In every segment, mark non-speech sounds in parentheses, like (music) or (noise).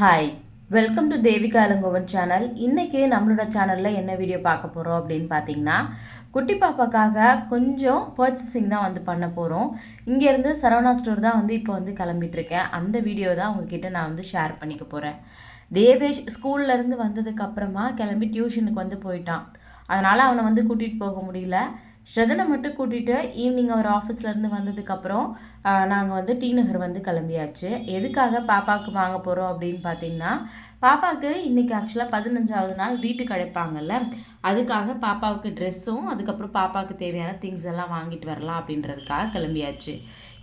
Hi welcome to Devika Ilangovan channel இன்றைக்கி நம்மளோட சேனலில் என்ன வீடியோ பார்க்க போகிறோம் அப்படின்னு பார்த்தீங்கன்னா குட்டி பாப்பாக்காக கொஞ்சம் பர்ச்சேசிங் தான் வந்து பண்ண போகிறோம் இங்கேருந்து சரவணா ஸ்டோர் தான் வந்து இப்போ வந்து கிளம்பிட்டுருக்கேன் அந்த வீடியோ தான் உங்ககிட்ட நான் வந்து ஷேர் பண்ணிக்க போகிறேன் தேவேஷ் ஸ்கூல்லேருந்து வந்ததுக்கப்புறமா கிளம்பி டியூஷனுக்கு வந்து போயிட்டான். அதனால் அவனை வந்து கூட்டிகிட்டு போக முடியல. ஸ்ரதனை மட்டும் கூட்டிகிட்டு ஈவினிங் அவர் ஆஃபீஸ்லேருந்து வந்ததுக்கப்புறம் நாங்கள் வந்து டி நகர் வந்து கிளம்பியாச்சு. எதுக்காக பாப்பாவுக்கு வாங்க போகிறோம் அப்படின்னு பார்த்தீங்கன்னா பாப்பாவுக்கு இன்றைக்கி ஆக்சுவலாக பதினஞ்சாவது நாள் வீட்டுக்கு அழைப்பாங்கல்ல அதுக்காக பாப்பாவுக்கு ட்ரெஸ்ஸும் அதுக்கப்புறம் பாப்பாவுக்கு தேவையான திங்ஸ் எல்லாம் வாங்கிட்டு வரலாம் அப்படின்றதுக்காக கிளம்பியாச்சு.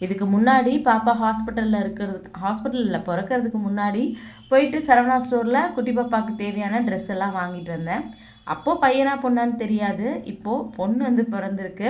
இதுக்கு முன்னாடி பாப்பா ஹாஸ்பிட்டலில் இருக்கிறதுக்கு ஹாஸ்பிட்டலில் பிறக்கிறதுக்கு முன்னாடி போயிட்டு சரவணா ஸ்டோரில் குட்டி பாப்பாவுக்கு தேவையான ட்ரெஸ் எல்லாம் வாங்கிட்டு வந்தேன். அப்போது பையனா பொண்ணான்னு தெரியாது. இப்போது பொண்ணு வந்து பிறந்திருக்கு.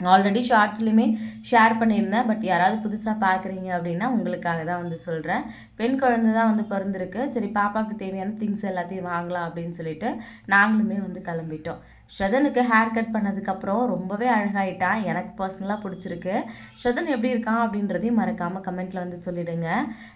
ஆல்ரெடி ஷார்ட்ஸ்லையுமே ஷேர் பண்ணியிருந்தேன். பட் யாராவது புதுசாக பார்க்குறீங்க அப்படின்னா உங்களுக்காக தான் வந்து சொல்கிறேன் பெண் குழந்தை தான் வந்து பிறந்திருக்கு. சரி பாப்பாவுக்கு தேவையான திங்ஸ் எல்லாத்தையும் வாங்கலாம் அப்படின்னு சொல்லிட்டு நாங்களுமே வந்து கிளம்பிட்டோம். ஸ்ரதனுக்கு ஹேர் கட் பண்ணதுக்கப்புறம் ரொம்பவே அழகாயிட்டான் எனக்கு பர்சனலாக பிடிச்சிருக்கு. ஸ்ரதன் எப்படி இருக்கான் அப்படின்றதையும் மறக்காமல் கமெண்ட்டில் வந்து சொல்லிவிடுங்க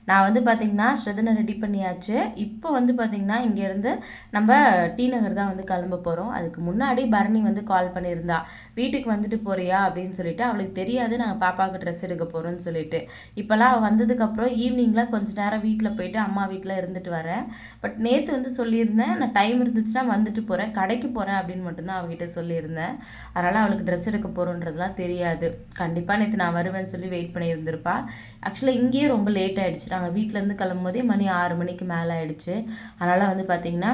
நான் வந்து பார்த்திங்கன்னா ஸ்ரதனை ரெடி பண்ணியாச்சு. இப்போ வந்து பார்த்திங்கன்னா இங்கேருந்து நம்ம டி நகர் தான் வந்து கிளம்ப போகிறோம் அதுக்கு முன்னாடி பரணி வந்து கால் பண்ணியிருந்தா. வீட்டுக்கு வந்துட்டு போறியா அப்படின்னு சொல்லிட்டு அவளுக்கு தெரியாது நாங்கள் பாப்பாவுக்கு ட்ரெஸ் எடுக்க போகிறோம்னு சொல்லிட்டு. இப்போல்லாம் அவள் வந்ததுக்கப்புறம் ஈவினிங்கில் கொஞ்ச நேரம் வீட்டில் போயிட்டு அம்மா வீட்டில் இருந்துட்டு வரேன். பட் நேற்று வந்து சொல்லியிருந்தேன் நான் டைம் இருந்துச்சுன்னா வந்துட்டு போகிறேன் கடைக்கு போகிறேன் அப்படின்னு மட்டும் மட்டும்தான் அவகிட்ட சொல்லியிருந்தேன். அதனால் அவளுக்கு ட்ரெஸ் எடுக்க போகிறோன்றதுலாம் தெரியாது. கண்டிப்பாக நேற்று நான் வருவேன்னு சொல்லி வெயிட் பண்ணியிருந்திருப்பா. ஆக்சுவலாக இங்கேயே ரொம்ப லேட் ஆகிடுச்சு நாங்கள் வீட்டிலேருந்து கிளம்பும் போதே மணி ஆறு மணிக்கு மேலே ஆகிடுச்சு அதனால் வந்து பார்த்திங்கன்னா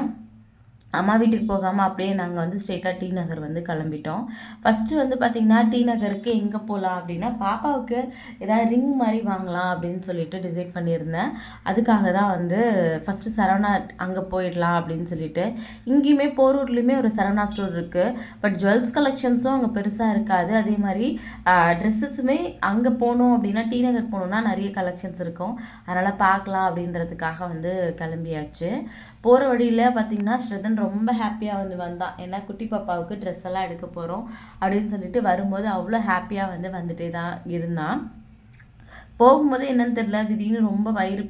அம்மா வீட்டுக்கு போகாமல் அப்படியே நாங்கள் வந்து ஸ்ட்ரெயிட்டாக டி நகர் வந்து கிளம்பிட்டோம். ஃபஸ்ட்டு வந்து பார்த்திங்கன்னா டி நகருக்கு எங்கே போகலாம் அப்படின்னா பாப்பாவுக்கு ஏதாவது ரிங் மாதிரி வாங்கலாம் அப்படின்னு சொல்லிட்டு டிசைட் பண்ணியிருந்தேன். அதுக்காக தான் வந்து ஃபஸ்ட்டு சரவணா அங்கே போயிடலாம் அப்படின்னு சொல்லிட்டு. இங்கேயுமே போரூர்லேயுமே ஒரு சரவணா ஸ்டோர் இருக்குது பட் ஜுவல்ஸ் கலெக்ஷன்ஸும் அங்கே பெருசாக இருக்காது. அதே மாதிரி ட்ரெஸ்ஸஸுமே அங்கே போகணும் அப்படின்னா டி நகர் போகணுன்னா நிறைய கலெக்ஷன்ஸ் இருக்கும். அதனால் பார்க்கலாம் அப்படின்றதுக்காக வந்து கிளம்பியாச்சு. போகிற வழியில் பார்த்திங்கன்னா ஸ்ரதன் ரொம்ப ஹாப்பியாக வந்து வந்தான் ஏன்னா குட்டி பாப்பாவுக்கு ட்ரெஸ் எல்லாம் எடுக்க போகிறோம் அப்படின்னு சொல்லிட்டு வரும்போது அவ்வளோ ஹாப்பியாக வந்து வந்துட்டே தான் இருந்தான் போகும்போது என்னன்னு தெரில திடீர்னு ரொம்ப வயிறு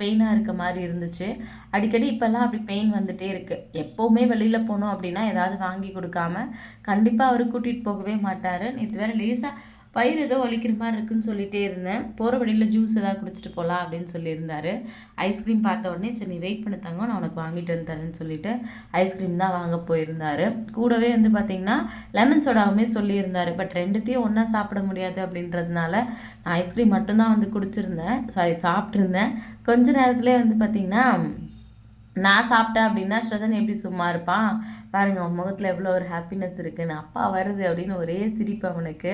பெயினாக இருக்க மாதிரி இருந்துச்சு. அடிக்கடி இப்போல்லாம் அப்படி பெயின் வந்துகிட்டே இருக்குது எப்போவுமே வெளியில் போனோம் அப்படின்னா ஏதாவது வாங்கி கொடுக்காம கண்டிப்பாக அவர் கூட்டிகிட்டு போகவே மாட்டார். நேற்று வேறு லேசாக பயிர் ஏதோ வலிக்கிற மாதிரி இருக்குன்னு சொல்லிட்டே இருந்தேன். போகிற வழியில் ஜூஸ் ஏதாவது குடிச்சிட்டு போகலாம் அப்படின்னு சொல்லியிருந்தார். ஐஸ்கிரீம் பார்த்த உடனே சரி நீ வெயிட் பண்ண தங்க நான் உனக்கு வாங்கிட்டு வந்து தரேன்னு சொல்லிட்டு ஐஸ்கிரீம் தான் வாங்க போயிருந்தார். கூடவே வந்து பார்த்தீங்கன்னா லெமன் சோடாவுமே சொல்லியிருந்தார். பட் ரெண்டுத்தையும் ஒன்றா சாப்பிட முடியாது அப்படின்றதுனால நான் ஐஸ்கிரீம் மட்டும்தான் வந்து குடிச்சிருந்தேன். சாரி சாப்பிட்ருந்தேன் கொஞ்ச நேரத்துலேயே வந்து பார்த்திங்கன்னா நான் சாப்பிட்டேன் அப்படின்னா ஸ்ரதன் எப்படி சும்மா இருப்பான் பாருங்கள் அவன் முகத்தில் எவ்வளோ ஒரு ஹாப்பினஸ் இருக்குன்னு. அப்பா வருது அப்படின்னு ஒரே சிரிப்பு அவனுக்கு.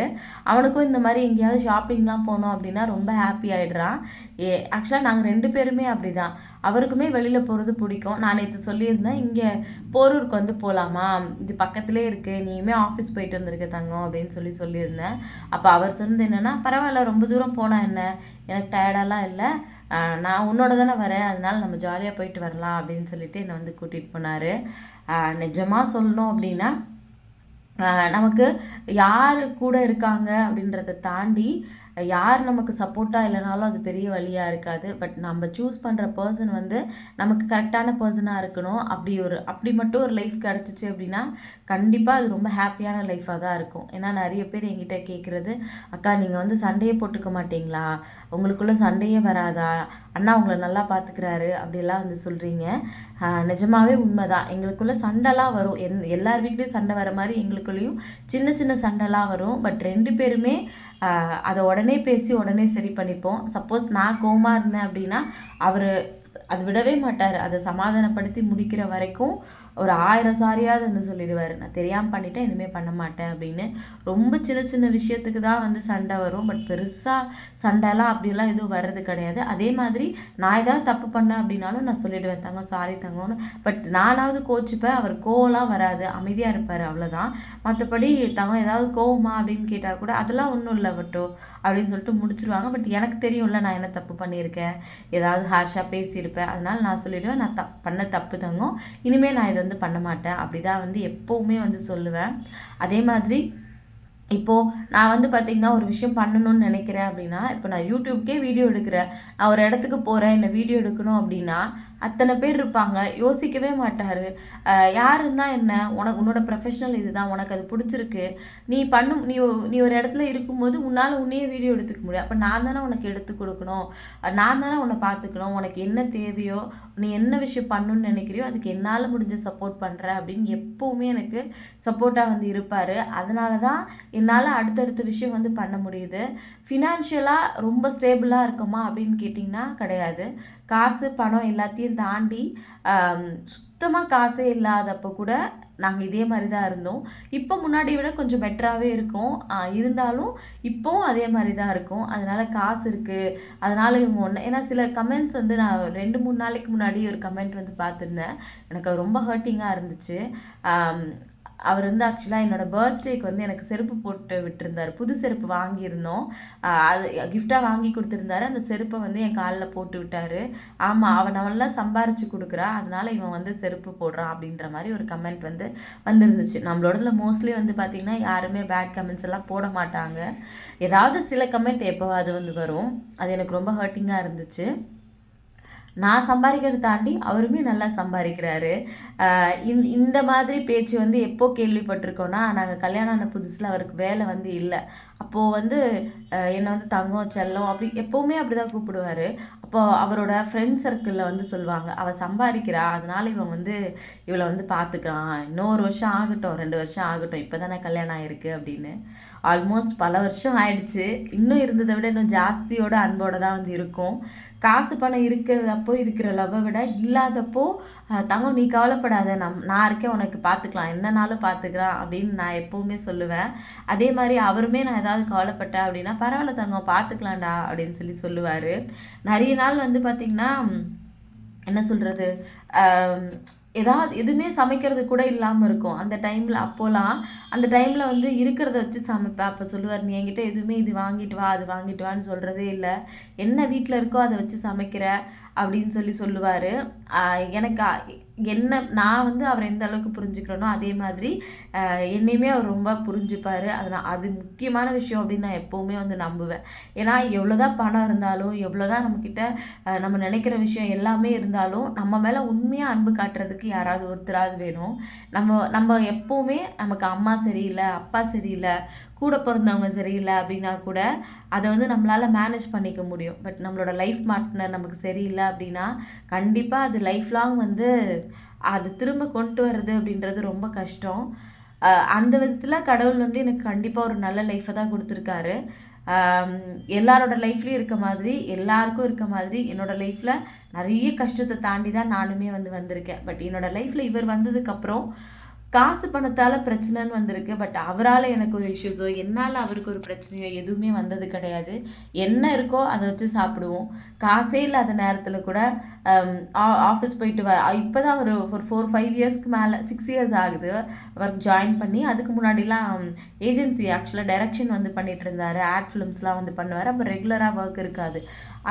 அவனுக்கும் இந்த மாதிரி எங்கேயாவது ஷாப்பிங்லாம் போனோம் அப்படின்னா ரொம்ப ஹாப்பி ஆகிடுறான் ஏ ஆக்சுவலாக நாங்கள் ரெண்டு பேருமே அப்படி தான் அவருக்குமே வெளியில் போகிறது பிடிக்கும். நான் நேற்று சொல்லியிருந்தேன் இங்கே போரூருக்கு வந்து போகலாமா இது பக்கத்துலேயே இருக்குது நீயுமே ஆஃபீஸ் போயிட்டு வந்திருக்க தங்கம் அப்படின்னு சொல்லி சொல்லியிருந்தேன். அப்போ அவர் சொன்னது என்னென்னா பரவாயில்ல ரொம்ப தூரம் போனால் என்ன? எனக்கு டயர்டெல்லாம் இல்லை. நான் உன்னோட தானே வரேன் அதனால் நம்ம ஜாலியாக போயிட்டு வரலாம் அப்படின்னு சொல்லிட்டு என்னை வந்து கூட்டிகிட்டு போனார். நிஜமாக சொல்லணும் அப்படின்னா நமக்கு யார் கூட இருக்காங்க அப்படின்றத தாண்டி யார் நமக்கு சப்போர்ட்டாக இல்லைனாலும் அது பெரிய வழியாக இருக்காது. பட் நம்ம சூஸ் பண்ணுற பர்சன் வந்து நமக்கு கரெக்டான பர்சனாக இருக்கணும். அப்படி ஒரு அப்படி மட்டும் ஒரு லைஃப் கிடச்சிச்சு அப்படின்னா கண்டிப்பாக அது ரொம்ப ஹாப்பியான லைஃப்பாக தான் இருக்கும். ஏன்னா நிறைய பேர் என்கிட்ட கேட்குறது அக்கா நீங்கள் வந்து சண்டையை போட்டுக்க மாட்டிங்களா? உங்களுக்குள்ளே சண்டையே வராதா? அண்ணா உங்களை நல்லா பார்த்துக்கிறாரு அப்படிலாம் வந்து சொல்கிறீங்க நிஜமாவே உண்மைதான். எங்களுக்குள்ளே சண்டைலாம் வரும். எந் எல்லார் வீட்லேயும் சண்டை வர மாதிரி எங்களுக்குள்ளேயும் சின்ன சின்ன சண்டைலாம் வரும். பட் ரெண்டு பேருமே அதை உடனே பேசி உடனே சரி பண்ணிப்போம். சப்போஸ் நான் கோமாக இருந்தேன் அப்படின்னா அவர் அது விடவே மாட்டார். அதை சமாதானப்படுத்தி முடிக்கிற வரைக்கும் ஒரு ஆயிரம் சாரியாவது வந்து சொல்லிடுவார். நான் தெரியாமல் பண்ணிட்டேன் இனிமேல் பண்ண மாட்டேன் அப்படின்னு. ரொம்ப சின்ன சின்ன விஷயத்துக்கு தான் வந்து சண்டை வரும். பட் பெருசாக சண்டைலாம் அப்படிலாம் எதுவும் வர்றது கிடையாது. அதே மாதிரி நான் ஏதாவது தப்பு பண்ணேன் அப்படின்னாலும் நான் சொல்லிடுவேன் தங்கம் சாரி தங்கம்னு. பட் நானாவது கோச்சிப்பேன் அவர் கோவலாம் வராது. அமைதியாக இருப்பார் அவ்வளோதான் மற்றபடி தங்கம் ஏதாவது கோவமா அப்படின்னு கேட்டால் கூட அதெல்லாம் ஒன்றும் இல்லை பட்டோ அப்படின்னு சொல்லிட்டு முடிச்சிருவாங்க. பட் எனக்கு தெரியும்ல நான் என்ன தப்பு பண்ணியிருக்கேன். ஏதாவது ஹார்ஷாக பேசியிருப்பேன். அதனால் நான் சொல்லிவிடுவேன் நான் தப் பண்ண தப்பு தங்கம். இனிமேல் நான் இதை வந்து பண்ண மாட்டேன். அப்படி தான் வந்து எப்போவுமே வந்து சொல்லுவேன். அதே மாதிரி இப்போது நான் வந்து பார்த்திங்கன்னா ஒரு விஷயம் பண்ணணும்னு நினைக்கிறேன் அப்படின்னா இப்போ நான் யூடியூப்கே வீடியோ எடுக்கிறேன். நான் ஒரு இடத்துக்கு போகிறேன் என்னை வீடியோ எடுக்கணும் அப்படின்னா அத்தனை பேர் இருப்பாங்க. யோசிக்கவே மாட்டார். யார் இருந்தால் என்ன? உனக்கு உன்னோட ப்ரொஃபஷனல் இது தான் உனக்கு அது பிடிச்சிருக்கு. நீ பண்ணும் நீ நீ ஒரு இடத்துல இருக்கும்போது உன்னால் உன்னையே வீடியோ எடுத்துக்க முடியும். அப்போ நான் தானே உனக்கு எடுத்து கொடுக்கணும். நான் தானே உன்னை பார்த்துக்கணும். உனக்கு என்ன தேவையோ நீ என்ன விஷயம் பண்ணணுன்னு நினைக்கிறியோ அதுக்கு என்னால் முடிஞ்ச சப்போர்ட் பண்ணுறேன் அப்படின்னு எப்போவுமே எனக்கு சப்போர்ட்டாக வந்து இருப்பார். அதனால தான் என்னால் அடுத்தடுத்த விஷயம் வந்து பண்ண முடியுது. ஃபினான்ஷியலாக ரொம்ப ஸ்டேபிளாக இருக்குமா அப்படின்னு கேட்டிங்கன்னா கிடையாது. காசு பணம் எல்லாத்தையும் தாண்டி சுத்தமாக காசே இல்லாதப்போ கூட நாங்கள் இதே மாதிரி தான் இருந்தோம். இப்போ முன்னாடி விட கொஞ்சம் பெட்டராகவே இருக்கும். இருந்தாலும் இப்போவும் அதே மாதிரி தான் இருக்கும். அதனால் காசு இருக்குது அதனால் இவங்க ஒன்று ஏன்னா சில கமெண்ட்ஸ் வந்து நான் ரெண்டு மூணு நாளைக்கு முன்னாடி ஒரு கமெண்ட் வந்து பார்த்துருந்தேன். எனக்கு ரொம்ப ஹர்ட்டிங்காக இருந்துச்சு. அவர் வந்து ஆக்சுவலாக என்னோடய பர்த்டேக்கு வந்து எனக்கு செருப்பு போட்டு விட்டுருந்தார். புது செருப்பு வாங்கியிருந்தோம். அது கிஃப்டாக வாங்கி கொடுத்துருந்தாரு. அந்த செருப்பை வந்து என் காலில் போட்டு விட்டாரு. ஆமாம் அவன் நல்லா சம்பாரிச்சு கொடுக்குறா. அதனால இவன் வந்து செருப்பு போடுறான் அப்படின்ற மாதிரி ஒரு கமெண்ட் வந்து வந்துருந்துச்சு. நம்மளோடதுல மோஸ்ட்லி வந்து பார்த்திங்கன்னா யாருமே பேட் கமெண்ட்ஸ் எல்லாம் போட மாட்டாங்க. ஏதாவது சில கமெண்ட் எப்போவாது வந்து வரும்? அது எனக்கு ரொம்ப ஹர்ட்டிங்காக இருந்துச்சு. நான் சம்பாதிக்கிறத தாண்டி அவருமே நல்லா சம்பாதிக்கிறாரு. ஆஹ் இந்த மாதிரி பேச்சு வந்து எப்போ கேள்விப்பட்டிருக்கோன்னா நாங்கள் கல்யாணம் ஆன புதுசில் அவருக்கு வேலை வந்து இல்லை. அப்போது வந்து என்னை வந்து தங்கம் செல்லம் அப்படி எப்போவுமே அப்படி தான் கூப்பிடுவார். அப்போ அவரோட ஃப்ரெண்ட் சர்க்கிளில் வந்து சொல்லுவாங்க அவள் சம்பாதிக்கிறா அதனால் இவன் வந்து இவளை வந்து பார்த்துக்கிறான் இன்னும் ஒரு வருஷம் ஆகட்டும் ரெண்டு வருஷம் ஆகட்டும் இப்போ தானே கல்யாணம் ஆயிருக்கு அப்படின்னு. ஆல்மோஸ்ட் பல வருஷம் ஆயிடுச்சு. இன்னும் இருந்ததை விட இன்னும் ஜாஸ்தியோட அன்போடு தான் வந்து இருக்கும். காசு பணம் இருக்கிறதப்போ இருக்கிற லவ்வை விட இல்லாதப்போ தங்கம் நீ கவலைப்படாத. நம் நான் இருக்கேன் உனக்கு பார்த்துக்கலாம். என்னனாலும் பார்த்துக்கலாம் அப்படின்னு நான் எப்போவுமே சொல்லுவேன். அதே மாதிரி அவருமே நான் ஏதாவது கவலைப்பட்டேன் அப்படின்னா பரவாயில்ல தங்கம் பார்த்துக்கலாம்டா அப்படின்னு சொல்லி சொல்லுவார். நிறைய நாள் வந்து பார்த்திங்கன்னா என்ன சொல்கிறது ஏதாவது எதுவுமே சமைக்கிறது கூட இல்லாமல் இருக்கும். அந்த டைமில் அப்போலாம் அந்த டைமில் வந்து இருக்கிறத வச்சு சமைப்பேன் அப்போ சொல்லுவார் நீ என்கிட்ட எதுவுமே இது வாங்கிட்டு வா அது வாங்கிட்டு வான்னு சொல்கிறதே இல்லை. என்ன வீட்டில் இருக்கோ அதை வச்சு சமைக்கிற அப்படின்னு சொல்லி சொல்லுவார். எனக்கு என்ன நான் வந்து அவரை எந்த அளவுக்கு புரிஞ்சுக்கிறேனோ அதே மாதிரி என்னையுமே அவர் ரொம்ப புரிஞ்சுப்பார். அது நான் அது முக்கியமான விஷயம் அப்படின்னு நான் எப்போவுமே வந்து நம்புவேன். ஏன்னா எவ்வளோதான் பணம் இருந்தாலும் எவ்வளோதான் நம்மக்கிட்ட நம்ம நினைக்கிற விஷயம் எல்லாமே இருந்தாலும் நம்ம மேலே உண்மையாக அன்பு காட்டுறதுக்கு யாராவது ஒருத்தராவது வேணும். நம்ம நம்ம எப்போவுமே நமக்கு அம்மா சரியில்லை அப்பா சரியில்லை கூட பிறந்தவங்க சரியில்லை அப்படின்னா கூட அதை வந்து நம்மளால் மேனேஜ் பண்ணிக்க முடியும். பட் நம்மளோட லைஃப் பார்ட்னர் நமக்கு சரியில்லை அப்படின்னா கண்டிப்பாக அது லைஃப் லாங் வந்து அது திரும்ப கொண்டு வர்றது அப்படின்றது ரொம்ப கஷ்டம். அந்த விதத்தில் கடவுள் வந்து எனக்கு கண்டிப்பாக ஒரு நல்ல லைஃப்பை தான் கொடுத்துருக்காரு. எல்லாரோட லைஃப்லேயும் இருக்க மாதிரி எல்லாருக்கும் இருக்க மாதிரி என்னோடய லைஃப்பில் நிறைய கஷ்டத்தை தாண்டி தான் நானுமே வந்து வந்திருக்கேன். பட் என்னோடய லைஃப்பில் இவர் வந்ததுக்கப்புறம் காசு பணத்தால் பிரச்சனைன்னு வந்திருக்கு. பட் அவரால் எனக்கு ஒரு இஷ்யூஸோ என்னால் அவருக்கு ஒரு பிரச்சனையோ எதுவுமே வந்தது கிடையாது. என்ன இருக்கோ அதை வச்சு சாப்பிடுவோம். காசே இல்லாத நேரத்தில் கூட um, ஆஃபீஸ் போயிட்டு வர இப்போ தான் ஒரு ஒரு ஃபோர் ஃபைவ் இயர்ஸ்க்கு மேலே சிக்ஸ் இயர்ஸ் ஆகுது. ஒர்க் ஜாயின் பண்ணி அதுக்கு முன்னாடிலாம் ஏஜென்சி ஆக்சுவலாக டைரக்ஷன் வந்து பண்ணிட்டு இருந்தார். ஆட் ஃபிலிம்ஸ்லாம் வந்து பண்ணுவார். அப்போ ரெகுலராக ஒர்க் இருக்காது.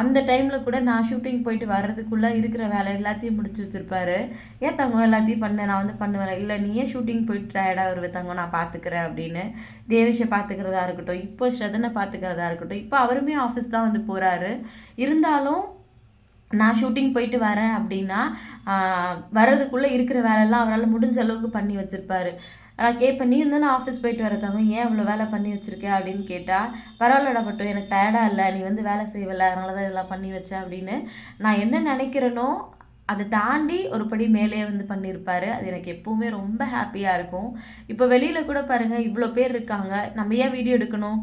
அந்த டைமில் கூட நான் ஷூட்டிங் போயிட்டு வர்றதுக்குள்ளே இருக்கிற வேலை எல்லாத்தையும் முடிச்சு வச்சிருப்பாரு. ஏன் தங்க எல்லாத்தையும் பண்ண நான் வந்து பண்ணுவேன்? இல்லை நீயே ஷூட்டிங் போயிட்டு டயர்டாக வருவே தங்கம் நான் பார்த்துக்கிறேன் அப்படின்னு தேவிஷை பார்த்துக்கிறதா இருக்கட்டும் இப்போ ஸ்ரதனை பார்த்துக்கிறதா இருக்கட்டும் இப்போ அவருமே ஆஃபீஸ் தான் வந்து போகிறாரு இருந்தாலும் நான் ஷூட்டிங் போயிட்டு வரேன் அப்படின்னா வர்றதுக்குள்ளே இருக்கிற வேலையெல்லாம் அவரால் முடிஞ்ச அளவுக்கு பண்ணி வச்சுருப்பாரு. நான் கேட்பேன் நீ இருந்தாலும் ஆஃபீஸ் போயிட்டு வரதாங்க ஏன் இவ்வளோ வேலை பண்ணி வச்சுருக்கேன் அப்படின்னு கேட்டால் பரவாயில்லடா பட்டும் எனக்கு டயர்டாக இல்லை நீ வந்து வேலை செய்வல அதனால தான் இதெல்லாம் பண்ணி வச்சேன் அப்படின்னு நான் என்ன நினைக்கிறேனோ அதை தாண்டி ஒரு படி மேலே வந்து பண்ணியிருப்பார் அது எனக்கு எப்போவுமே ரொம்ப ஹாப்பியாக இருக்கும். இப்போ வெளியில் கூட பாருங்கள் இவ்வளோ பேர் இருக்காங்க. நம்ம ஏன் வீடியோ எடுக்கணும்?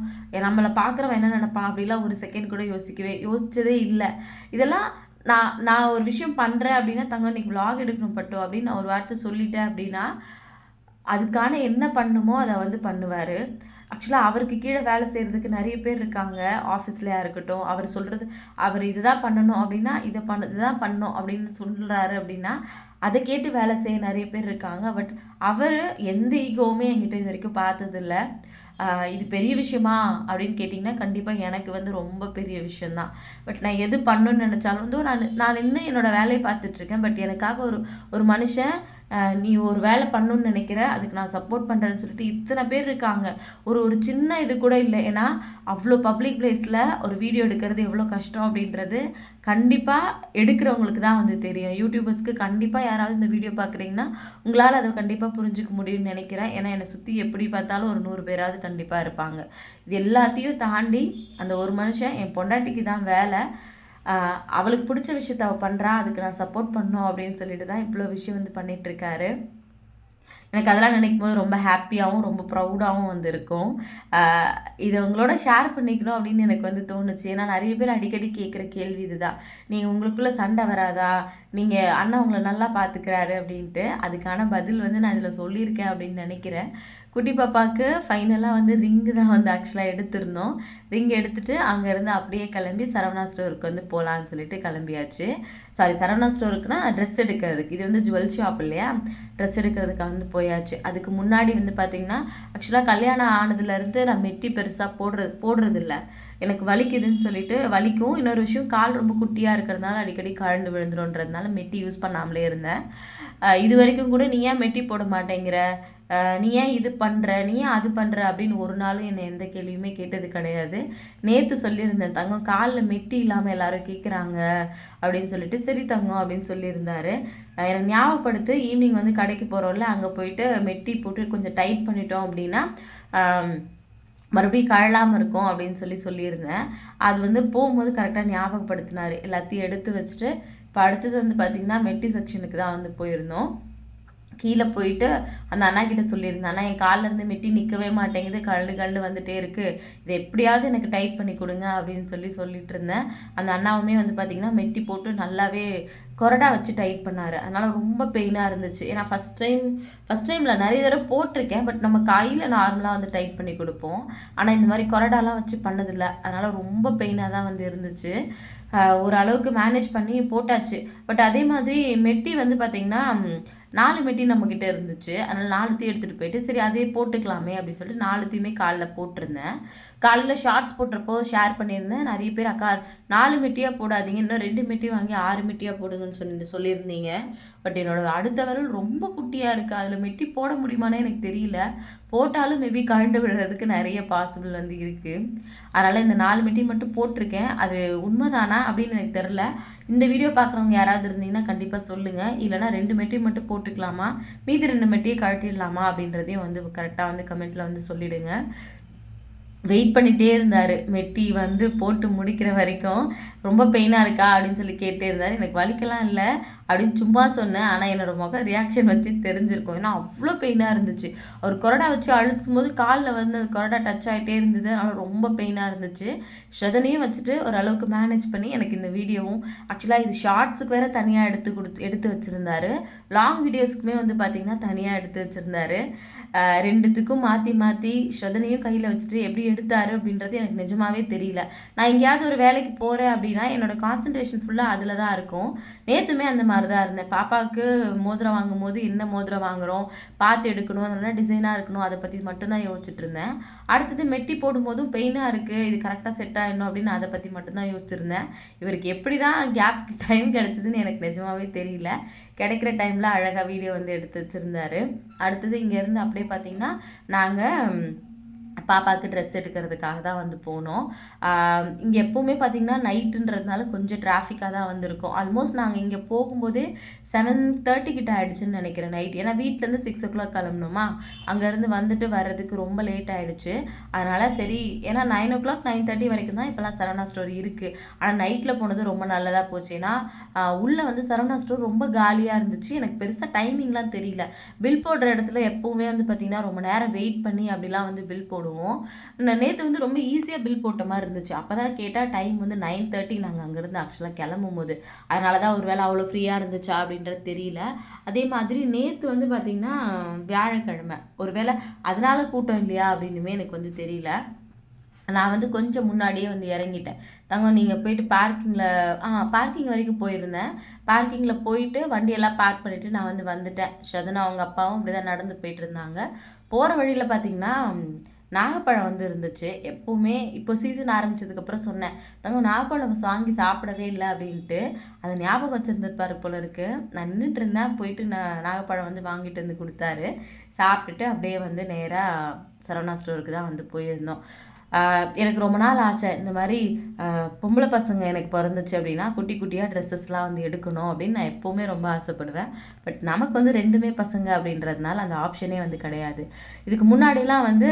நம்மளை பார்க்குறவன் என்ன நினப்பா? அப்படிலாம் ஒரு செகண்ட் கூட யோசிக்கவே யோசித்ததே இல்லை. இதெல்லாம் நான் நான் ஒரு விஷயம் பண்ணுறேன் அப்படின்னா தங்க இன்னைக்கு vlog எடுக்கணும் பட்டு அப்படின்னு நான் ஒரு வார்த்தை சொல்லிட்டேன் அப்படின்னா அதுக்கான என்ன பண்ணுமோ அதை வந்து பண்ணுவார். ஆக்சுவலாக அவருக்கு கீழே வேலை செய்கிறதுக்கு நிறைய பேர் இருக்காங்க. ஆஃபீஸ்லையா இருக்கட்டும் அவர் சொல்கிறது அவர் இதுதான் பண்ணணும் அப்படின்னா இதை பண்ண இதுதான் பண்ணணும் அப்படின்னு சொல்கிறாரு அப்படின்னா அதை கேட்டு வேலை செய்ய நிறைய பேர் இருக்காங்க. பட் அவர் எந்த ஈகோவுமே என்கிட்ட இது வரைக்கும் பார்த்ததில்ல. இது பெரிய விஷயமா அப்படின்னு கேட்டிங்கன்னா கண்டிப்பாக எனக்கு வந்து ரொம்ப பெரிய விஷயந்தான் பட் நான் எது பண்ணணும்னு நினச்சாலும் வந்து நான் நான் நின்று என்னோட வேலையை பார்த்துட்ருக்கேன் பட் எனக்காக ஒரு ஒரு மனுஷன் நீ ஒரு வேலை பண்ணணும்னு நினைக்கிற அதுக்கு நான் சப்போர்ட் பண்ணுறேன்னு சொல்லிட்டு இத்தனை பேர் இருக்காங்க. ஒரு ஒரு சின்ன இது கூட இல்லை. ஏன்னா அவ்வளோ பப்ளிக் பிளேஸில் ஒரு வீடியோ எடுக்கிறது எவ்வளோ கஷ்டம் அப்படின்றது கண்டிப்பாக எடுக்கிறவங்களுக்கு தான் வந்து தெரியும். யூடியூபர்ஸ்க்கு கண்டிப்பாக யாராவது இந்த வீடியோ பார்க்குறீங்கன்னா உங்களால் அதை கண்டிப்பாக புரிஞ்சுக்க முடியும்னு நினைக்கிறேன். ஏன்னா என்னை சுற்றி எப்படி பார்த்தாலும் ஒரு நூறு பேராவது கண்டிப்பாக இருப்பாங்க. இது எல்லாத்தையும் தாண்டி அந்த ஒரு மனுஷன் என் பொண்டாட்டிக்கு தான் வேலை. அவளுக்கு பிடிச்ச விஷயத்த அவள் பண்ணுறா அதுக்கு நான் சப்போர்ட் பண்ணும் அப்படின்னு சொல்லிட்டு தான் இவ்வளோ விஷயம் வந்து பண்ணிகிட்ருக்காரு எனக்கு அதெல்லாம் நினைக்கும் போது ரொம்ப ஹாப்பியாகவும் ரொம்ப ப்ரௌடாகவும் வந்து இருக்கும் இதை உங்களோட ஷேர் பண்ணிக்கணும் அப்படின்னு எனக்கு வந்து தோணுச்சு. ஏன்னா நிறைய பேர் அடிக்கடி கேட்குற கேள்வி இதுதான். நீங்கள் உங்களுக்குள்ளே சண்டை வராதா? நீங்கள் அண்ணா உங்களை நல்லா பார்த்துக்கிறாரு அப்படின்ட்டு அதுக்கான பதில் வந்து நான் இதில் சொல்லியிருக்கேன் அப்படின்னு நினைக்கிறேன். குட்டி பாப்பாவுக்கு ஃபைனலாக வந்து ரிங்கு தான் வந்து ஆக்சுவலாக எடுத்திருந்தோம். ரிங் எடுத்துட்டு அங்கேருந்து அப்படியே கிளம்பி சரவணா ஸ்டோருக்கு வந்து போகலான்னு சொல்லிட்டு கிளம்பியாச்சு. சாரி சரவணா ஸ்டோருக்குனா ட்ரெஸ் எடுக்கிறதுக்கு. இது வந்து ஜுவல் ஷாப் இல்லையா? ட்ரெஸ் எடுக்கிறதுக்கு வந்து போயாச்சு. அதுக்கு முன்னாடி வந்து பார்த்தீங்கன்னா ஆக்சுவலாக கல்யாணம் ஆனதுலேருந்து நான் மெட்டி பெருசாக போடுறது போடுறதில்ல. எனக்கு வலிக்குதுன்னு சொல்லிட்டு வலிக்கும். இன்னொரு விஷயம் கால் ரொம்ப குட்டியாக இருக்கிறதுனால அடிக்கடி கழண்டு விழுந்துருன்றதுனால மெட்டி யூஸ் பண்ணாமலே இருந்தேன். இது வரைக்கும் கூட நீ ஏன் மெட்டி போட மாட்டேங்கிற? நீ ஏன் இது பண்ணுற நீ ஏன் அது பண்ணுற அப்படின்னு ஒரு நாளும் என்னை எந்த கேள்வியுமே கேட்டது கிடையாது. நேற்று சொல்லியிருந்தேன் தங்கம் காலில் மெட்டி இல்லாமல் எல்லாரும் கேட்குறாங்க அப்படின்னு சொல்லிட்டு சரி தங்கம் அப்படின்னு சொல்லியிருந்தாரு. எனக்கு ஞாபகப்படுத்து ஈவினிங் வந்து கடைக்கு போகிறோம்ல அங்கே போயிட்டு மெட்டி போட்டு கொஞ்சம் டைட் பண்ணிட்டோம் அப்படின்னா மறுபடியும் கழலாமல் இருக்கும் அப்படின்னு சொல்லி சொல்லியிருந்தேன். அது வந்து போகும்போது கரெக்டாக ஞாபகப்படுத்தினார். எல்லாத்தையும் எடுத்து வச்சுட்டு இப்போ அடுத்தது வந்து பார்த்திங்கன்னா மெட்டி செக்ஷனுக்கு தான் வந்து போயிருந்தோம். கீழே போயிட்டு அந்த அண்ணா கிட்ட சொல்லியிருந்தேன் அண்ணா என் கால்ல இருந்து மெட்டி நிற்கவே மாட்டேங்குது கல் கல் வந்துட்டே இருக்குது இது எப்படியாவது எனக்கு டைட் பண்ணி கொடுங்க அப்படின்னு சொல்லி சொல்லிட்டு இருந்தேன். அந்த அண்ணாவுமே வந்து பார்த்திங்கன்னா மெட்டி போட்டு நல்லாவே கொரடா வச்சு டைட் பண்ணார். அதனால் ரொம்ப பெயினாக இருந்துச்சு. ஏன்னா ஃபஸ்ட் டைம் ஃபஸ்ட் டைமில் நிறைய தடவை போட்டிருக்கேன். பட் நம்ம கையில் நார்மலாக வந்து டைட் பண்ணி கொடுப்போம். ஆனால் இந்த மாதிரி கொரடாலாம் வச்சு பண்ணதில்லை. அதனால் ரொம்ப பெயினாக தான் வந்து இருந்துச்சு. ஓரளவுக்கு மேனேஜ் பண்ணி போட்டாச்சு. பட் அதே மாதிரி மெட்டி வந்து பார்த்திங்கன்னா நாலு மெட்டி நம்மக்கிட்ட இருந்துச்சு. அதனால் நாலுத்தையும் எடுத்துகிட்டு போயிட்டு சரி அதே போட்டுக்கலாமே அப்படின்னு சொல்லிட்டு நாலுத்தையுமே காலில் போட்டிருந்தேன். காலையில் ஷார்ட்ஸ் போட்டிருப்போ ஷேர் பண்ணியிருந்தேன். நிறைய பேர் அக்கா நாலு மிட்டியாக போடாதீங்க. இன்னும் ரெண்டு மிட்டி வாங்கி ஆறு மெட்டியாக போடுங்கன்னு சொல்லி சொல்லியிருந்தீங்க. பட் என்னோட அடுத்த விரல் ரொம்ப குட்டியாக இருக்குது அதில் மெட்டி போட முடியுமானே எனக்கு தெரியல. போட்டாலும் மேபி கழண்டு விடுறதுக்கு நிறைய பாசிபிள் வந்து இருக்குது அதனால் இந்த நாலு மெட்டி மட்டும் போட்டிருக்கேன். அது உண்மைதானா அப்படின்னு எனக்கு தெரில இந்த வீடியோ பார்க்குறவங்க யாராவது இருந்தீங்கன்னா கண்டிப்பாக சொல்லுங்கள் இல்லைனா ரெண்டு மெட்டி மட்டும் போட்டுக்கலாமா? மீதி ரெண்டு மெட்டியை கழட்டிடலாமா அப்படின்றதையும் வந்து கரெக்டாக வந்து கமெண்ட்டில் வந்து சொல்லிவிடுங்க வெயிட் பண்ணிகிட்டே இருந்தார். மெட்டி வந்து போட்டு முடிக்கிற வரைக்கும் ரொம்ப பெயினாக இருக்கா அப்படின்னு சொல்லி கேட்டே இருந்தார். எனக்கு வலிக்கலாம் இல்லை. அப்படின்னு சும்மா சொன்னேன். ஆனால் என்னோட முக ரியாக்ஷன் வச்சு தெரிஞ்சிருக்கும். ஏன்னா அவ்வளோ பெயினாக இருந்துச்சு. அவர் கொரடா வச்சு அழுத்தும் போது காலில் வந்து அந்த கொரடா டச் ஆகிட்டே இருந்தது. அதனால் ரொம்ப பெயினாக இருந்துச்சு. ஷதனையும் வச்சுட்டு ஓரளவுக்கு மேனேஜ் பண்ணி எனக்கு இந்த வீடியோவும் ஆக்சுவலாக இது ஷார்ட்ஸுக்கு வேற தனியாக எடுத்து கொடுத்து எடுத்து வச்சுருந்தாரு. லாங் வீடியோஸ்க்குமே வந்து பார்த்திங்கன்னா தனியாக எடுத்து வச்சுருந்தாரு. ரெண்டுத்துக்கும் மாற்றி மாற்றி ஸ்ரதனையும் கையில் வச்சுட்டு எப்படி எடுத்தாரு அப்படின்றது எனக்கு நிஜமாவே தெரியல. நான் எங்கேயாவது ஒரு வேலைக்கு போகிறேன் அப்படின்னா என்னோட கான்சன்ட்ரேஷன் ஃபுல்லாக அதில் தான் இருக்கும். நேற்றுமே அந்த மாதிரி தான் இருந்தேன். பாப்பாவுக்கு மோதிரம் வாங்கும் போது என்ன மோதிரம் வாங்குறோம் பார்த்து எடுக்கணும் நல்லா டிசைனாக இருக்கணும் அதை பற்றி மட்டும்தான் யோசிச்சுட்டு இருந்தேன். அடுத்தது மெட்டி போடும்போதும் பெயினாக இருக்குது இது கரெக்டாக செட் ஆகிடணும் அப்படின்னு அதை பற்றி மட்டும்தான் யோசிச்சிருந்தேன். இவருக்கு எப்படி தான் கேப் டைம் கிடச்சிதுன்னு எனக்கு நிஜமாகவே தெரியல. கிடைக்கிற டைமில் அழகாக வீடியோ வந்து எடுத்து வச்சுருந்தாரு. அடுத்தது இங்கேருந்து அப்படியே பார்த்தீங்கன்னா நாங்கள் பாப்பாவுக்கு ட்ரெஸ் எடுக்கிறதுக்காக தான் வந்து போனோம். இங்கே எப்போவுமே பார்த்திங்கன்னா நைட்டுன்றதுனால கொஞ்சம் டிராஃபிக்காக தான் வந்திருக்கும். ஆல்மோஸ்ட் நாங்கள் இங்கே போகும்போதே செவன் தேர்ட்டி கிட்ட ஆகிடுச்சுன்னு நினைக்கிறேன் நைட் ஏன்னா வீட்டிலேருந்து சிக்ஸ் ஓ கிளாக் கிளம்பணுமா? அங்கேருந்து வந்துட்டு வர்றதுக்கு ரொம்ப லேட் ஆகிடுச்சு அதனால் சரி ஏன்னா nine o'clock nine thirty வரைக்கும் தான் இப்போலாம் சரவணா ஸ்டோர் இருக்குது ஆனால் நைட்டில் போனது ரொம்ப நல்லதாக போச்சு. ஏன்னா உள்ளே வந்து சரவணா ஸ்டோர் ரொம்ப காலியாக இருந்துச்சு. எனக்கு பெருசாக டைமிங்லாம் தெரியல. பில் போடுற இடத்துல எப்போவுமே வந்து பார்த்திங்கன்னா ரொம்ப நேரம் வெயிட் பண்ணி அப்படிலாம் வந்து பில் போடுவோம். நேற்று வந்து ரொம்ப ஈஸியாக பில் போட்ட மாதிரி இருந்துச்சு. அப்போ தான் கேட்டால் டைம் வந்து நைன் தேர்ட்டி நாங்கள் அங்கேருந்து ஆக்சுவலாக கிளம்பும் போது அதனால தான் ஒரு வேளை அவ்வளோ ஃப்ரீயாக இருந்துச்சா அப்படின்றது தெரியல. அதே மாதிரி நேற்று வந்து பார்த்திங்கன்னா வியாழக்கிழமை. ஒரு வேளை அதனால் கூட்டம் இல்லையா அப்படின்னுமே எனக்கு வந்து தெரியல. நான் வந்து கொஞ்சம் முன்னாடியே வந்து இறங்கிட்டேன். தங்கம் நீங்கள் போயிட்டு பார்க்கிங்கில் ஆ பார்க்கிங் வரைக்கும் போயிருந்தேன். பார்க்கிங்கில் போயிட்டு வண்டியெல்லாம் பார்க் பண்ணிவிட்டு நான் வந்து வந்துட்டேன். ஷதனா அவங்க அப்பாவும் இப்படி தான் நடந்து போயிட்டு இருந்தாங்க. போகிற வழியில் பார்த்தீங்கன்னா நாகப்பழம் வந்து இருந்துச்சு. எப்போவுமே இப்போ சீசன் ஆரம்பிச்சதுக்கப்புறம் சொன்னேன். தங்க நாகப்பழம் வாங்கி சாப்பிடவே இல்லை அப்படின்ட்டு. அதை ஞாபகம் வச்சுருந்துருப்பாரு போல இருக்கு. நான் நின்றுட்டு இருந்தேன். போயிட்டு நான் நாகப்பழம் வந்து வாங்கிட்டு வந்து கொடுத்தாரு. சாப்பிட்டுட்டு அப்படியே வந்து நேராக சரவணா ஸ்டோருக்கு தான் வந்து போயிருந்தோம். எனக்கு ரொம்ப நாள் ஆசை. இந்த மாதிரி பொம்பளை பசங்க எனக்கு பிறந்துச்சு அப்படின்னா குட்டி குட்டியாக ட்ரெஸ்ஸஸ்லாம் வந்து எடுக்கணும் அப்படின்னு நான் எப்போவுமே ரொம்ப ஆசைப்படுவேன். பட் நமக்கு வந்து ரெண்டுமே பசங்க அப்படின்றதுனால அந்த ஆப்ஷனே வந்து கிடையாது. இதுக்கு முன்னாடிலாம் வந்து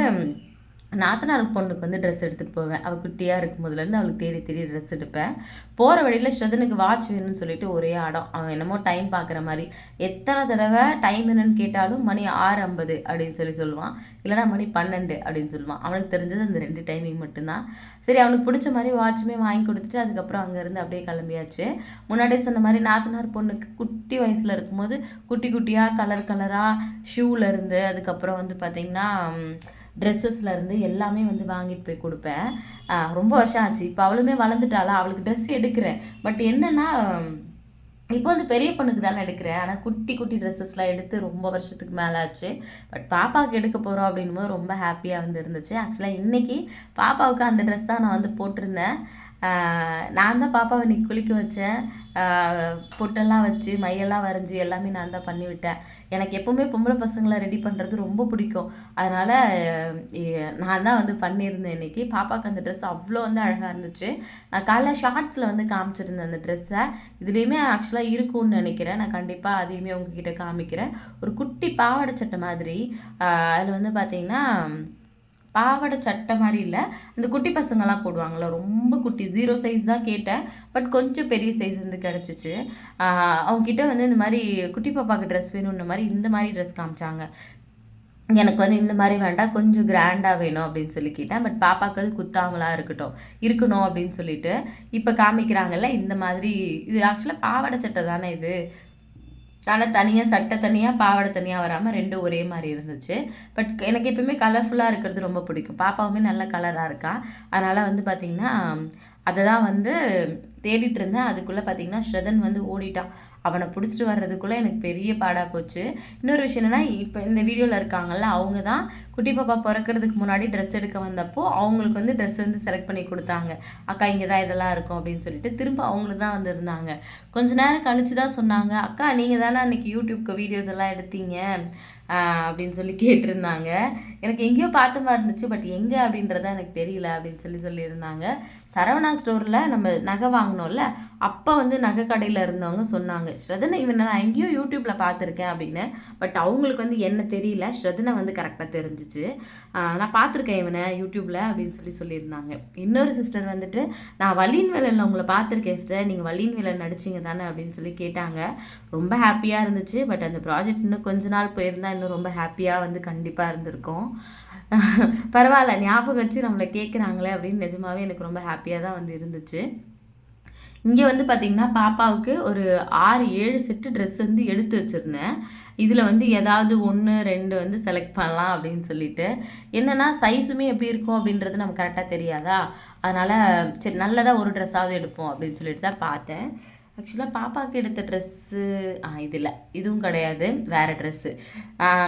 நாத்தனார் பொண்ணுக்கு வந்து ட்ரெஸ் எடுத்துகிட்டு போவேன். அவள் குட்டியாக இருக்கும் போதுலேருந்து அவளுக்கு தேடி தேடி ட்ரெஸ் எடுப்பேன். போகிற வழியில் ஸ்ரதனுக்கு வாட்ச் வேணும்னு சொல்லிட்டு ஒரே ஆடம். அவன் என்னமோ டைம் பார்க்குற மாதிரி. எத்தனை தடவை டைம் என்னன்னு கேட்டாலும் மணி ஆறு ஐம்பது அப்படின்னு சொல்லி சொல்லுவான். இல்லைனா மணி பன்னெண்டு அப்படின்னு சொல்லுவான். அவனுக்கு தெரிஞ்சது அந்த ரெண்டு டைமிங் மட்டும்தான். சரி அவனுக்கு பிடிச்ச மாதிரி வாட்சுமே வாங்கி கொடுத்துட்டு அதுக்கப்புறம் அங்கேருந்து அப்படியே கிளம்பியாச்சு. முன்னாடியே சொன்ன மாதிரி நாத்தனார் பொண்ணுக்கு குட்டி வயசில் இருக்கும்போது குட்டி குட்டியாக கலர் கலராக ஷூவில் இருந்து அதுக்கப்புறம் வந்து பார்த்திங்கன்னா ட்ரெஸ்ஸஸ்லேருந்து எல்லாமே வந்து வாங்கிட்டு போய் கொடுப்பேன். ரொம்ப வருஷம் ஆச்சு. இப்போ அவளுமே வளர்ந்துட்டாளா? அவளுக்கு ட்ரெஸ் எடுக்கிறேன். பட் என்னென்னா இப்போ வந்து பெரிய பொண்ணுக்கு தானே எடுக்கிறேன். ஆனால் குட்டி குட்டி ட்ரெஸ்ஸஸ்லாம் எடுத்து ரொம்ப வருஷத்துக்கு மேலே ஆச்சு. பட் பாப்பாவுக்கு எடுக்க போகிறோம் அப்படின்னும் போது ரொம்ப ஹாப்பியாக வந்து இருந்துச்சு. ஆக்சுவலாக இன்றைக்கி பாப்பாவுக்கு அந்த ட்ரெஸ் தான் நான் வந்து போட்டிருந்தேன். நான் தான் பாப்பாவை இன்னைக்கு குளிக்க வச்சேன். பொட்டெல்லாம் வச்சு மையெல்லாம் வரைஞ்சி எல்லாமே நான் தான் பண்ணி விட்டேன். எனக்கு எப்போவுமே பொம்பளை பசங்களை ரெடி பண்ணுறது ரொம்ப பிடிக்கும். அதனால் நான் தான் வந்து பண்ணியிருந்தேன் இன்னைக்கு. பாப்பாவுக்கு அந்த ட்ரெஸ் அவ்வளோ வந்து அழகாக இருந்துச்சு. நான் காலைல ஷார்ட்ஸில் வந்து காமிச்சிருந்தேன் அந்த ட்ரெஸ்ஸை இதுலேயுமே ஆக்சுவலாக இருக்கும்னு நினைக்கிறேன். நான் கண்டிப்பாக அதையுமே உங்ககிட்ட காமிக்கிறேன். ஒரு குட்டி பாவாடை சட்டை மாதிரி. அதில் வந்து பார்த்தீங்கன்னா பாவாடை சட்டை மாதிரி இல்லை. இந்த குட்டி பசங்கள்லாம் போடுவாங்கள்ல ரொம்ப குட்டி. ஜீரோ சைஸ் தான் கேட்டேன். பட் கொஞ்சம் பெரிய சைஸ் வந்து கிடச்சிச்சு. அவங்கக்கிட்ட வந்து இந்த மாதிரி குட்டி பாப்பாவுக்கு ட்ரெஸ் வேணும்ன மாதிரி இந்த மாதிரி ட்ரெஸ் காமிச்சாங்க. எனக்கு வந்து இந்த மாதிரி வேண்டாம் கொஞ்சம் கிராண்டாக வேணும் அப்படின்னு சொல்லி கேட்டேன். பட் பாப்பாவுக்கு அது குத்தாமலாம் இருக்கட்டும் இருக்கணும் அப்படின்னு சொல்லிட்டு இப்போ காமிக்கிறாங்கல்ல இந்த மாதிரி. இது ஆக்சுவலாக பாவாடை சட்டை தானே இது? ஆனால் தனியாக சட்டை தனியாக பாவாடை தனியாக வராமல் ரெண்டும் ஒரே மாதிரி இருந்துச்சு. பட் எனக்கு எப்பயுமே கலர்ஃபுல்லாக இருக்கிறது ரொம்ப பிடிக்கும். பாப்பாவுமே நல்ல கலராக இருக்கா? அதனால் வந்து பார்த்திங்கன்னா அதை தான் வந்து தேடிட்டு இருந்தேன் அதுக்குள்ளே பார்த்தீங்கன்னா ஸ்ரதன் வந்து ஓடிட்டான் அவனை பிடிச்சிட்டு வர்றதுக்குள்ளே எனக்கு பெரிய பாடாக போச்சு. இன்னொரு விஷயம் என்னென்னா இப்போ இந்த வீடியோவில் இருக்காங்கல்ல அவங்க தான் குட்டி பாப்பா பிறக்கிறதுக்கு முன்னாடி ட்ரெஸ் எடுக்க வந்தப்போ அவங்களுக்கு வந்து ட்ரெஸ் வந்து செலக்ட் பண்ணி கொடுத்தாங்க. அக்கா இங்கே தான் இதெல்லாம் இருக்கும் அப்படின்னு சொல்லிட்டு திரும்ப அவங்களுக்கு தான் வந்திருந்தாங்க கொஞ்ச நேரம் கழிச்சு தான் சொன்னாங்க அக்கா நீங்கள் தானே அன்றைக்கி யூடியூப்க்கு வீடியோஸ் எல்லாம் எடுத்தீங்க. அப்படின்னு சொல்லி கேட்டிருந்தாங்க. எனக்கு எங்கேயோ பார்த்த மாதிரி இருந்துச்சு பட் எங்கே அப்படின்றத எனக்கு தெரியல அப்படின்னு சொல்லி சொல்லியிருந்தாங்க. சரவணா ஸ்டோரில் நம்ம நகை வாங்கினோம்ல அப்போ வந்து நகை கடையில் இருந்தவங்க சொன்னாங்க ஸ்ரதனை இவனை நான் எங்கேயோ யூடியூப்பில் பார்த்துருக்கேன் அப்படின்னு. பட் அவங்களுக்கு வந்து என்ன தெரியல ஸ்ரதனை வந்து கரெக்டாக தெரிஞ்சிச்சு. நான் பார்த்துருக்கேன் இவனை யூடியூப்பில் அப்படின்னு சொல்லி சொல்லியிருந்தாங்க. இன்னொரு சிஸ்டர் வந்துட்டு நான் வலியின் வேலையில் உங்களை பார்த்துருக்கேன் சிஸ்டர் நீங்கள் வலியின் வேலை நடிச்சிங்க தானே அப்படின்னு சொல்லி கேட்டாங்க. ரொம்ப ஹாப்பியாக இருந்துச்சு. பட் அந்த ப்ராஜெக்ட் இன்னும் கொஞ்ச நாள் போயிருந்தால் இன்னும் ரொம்ப ஹாப்பியாக வந்து கண்டிப்பாக இருந்திருக்கும். (laughs) பரவாயில்ல ஞாபகம் வச்சு நம்மளை கேட்குறாங்களே அப்படின்னு நிஜமாவே எனக்கு ரொம்ப ஹாப்பியாக தான் வந்து இருந்துச்சு. இங்கே வந்து பார்த்தீங்கன்னா பாப்பாவுக்கு ஒரு ஆறு ஏழு செட்டு ட்ரெஸ் வந்து எடுத்து வச்சுருந்தேன். இதில் வந்து ஏதாவது ஒன்று ரெண்டு வந்து செலக்ட் பண்ணலாம் அப்படின்னு சொல்லிட்டு. என்னென்னா சைஸுமே எப்படி இருக்கும் அப்படின்றது நமக்கு கரெக்டாக தெரியாதா? அதனால் சரி நல்லதாக ஒரு ட்ரெஸ்ஸாவது எடுப்போம் அப்படின்னு சொல்லிட்டு தான் பார்த்தேன். ஆக்சுவலாக பாப்பாவுக்கு எடுத்த ட்ரெஸ்ஸு இதில். இதுவும் கிடையாது. வேறு ட்ரெஸ்ஸு